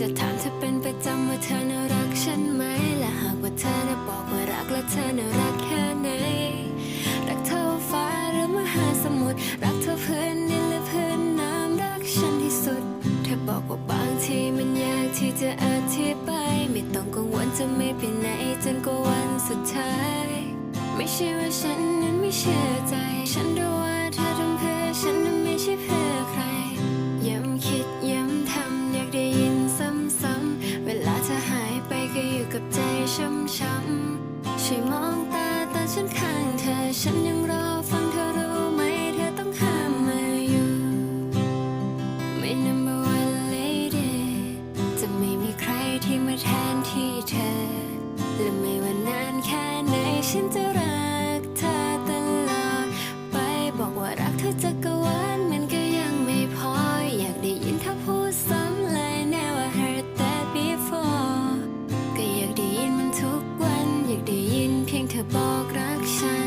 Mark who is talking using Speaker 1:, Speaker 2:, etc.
Speaker 1: จะถามเธอเป็นประจำว่าเธอน่ารักฉันไหม และหากว่าเธอน่ะบอกว่ารักและเธอน่ารักแค่ไหน รักเธอว่าฟ้าหรือมหาสมุทร รักเธอเพื่อนดินและเพื่อนน้ำรักฉันที่สุด เธอบอกว่าบางทีมันยากที่จะอธิบายไม่ต้องกังวลจะไม่ไปไหนจนกว่าวันสุดท้าย ไม่ใช่ว่าฉันนั้นไม่เชื่อ ฉันข้างเธอ ฉันยังรอฟังเธอรู้ไหม เธอต้องห้ามมาอยู่ ไม่ number one lady จะไม่มีใครที่มาแทนที่เธอ และไม่ว่านานแค่ไหน ฉันจะรักเธอตลอดไป บอกว่ารักเธอจะโก reflection